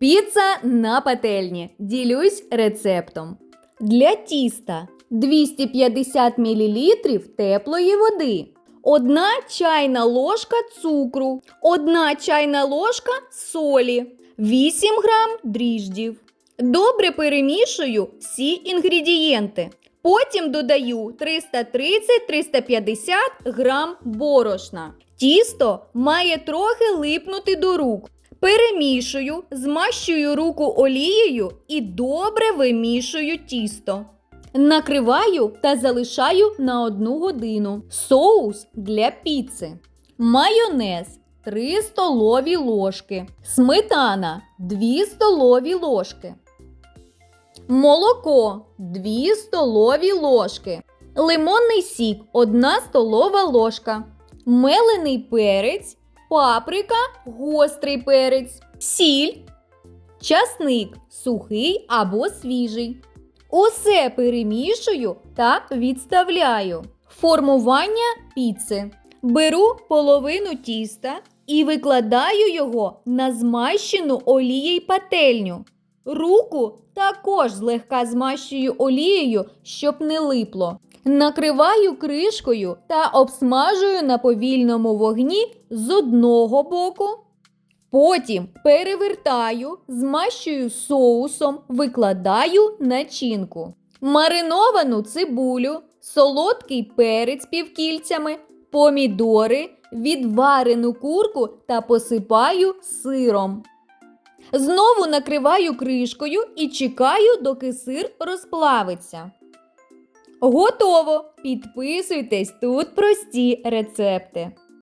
Піца на пательні. Ділюсь рецептом. Для тіста 250 мл теплої води, 1 чайна ложка цукру, 1 чайна ложка солі, 8 грам дріждів. Добре перемішую всі інгредієнти. Потім додаю 330-350 грам борошна. Тісто має трохи липнути до рук. Перемішую, змащую руку олією і добре вимішую тісто. Накриваю та залишаю на одну годину. Соус для піци. Майонез 3 столові ложки. Сметана 2 столові ложки. Молоко 2 столові ложки. Лимонний сік 1 столова ложка. Мелений перець, паприка, гострий перець, сіль, часник сухий або свіжий. Усе перемішую та відставляю. Формування піци. Беру половину тіста і викладаю його на змащену олією пательню. Руку також злегка змащую олією, щоб не липло. Накриваю кришкою та обсмажую на повільному вогні з одного боку. Потім перевертаю, змащую соусом, викладаю начинку. Мариновану цибулю, солодкий перець півкільцями, помідори, відварену курку та посипаю сиром. Знову накриваю кришкою і чекаю, доки сир розплавиться. Готово! Підписуйтесь, тут прості рецепти.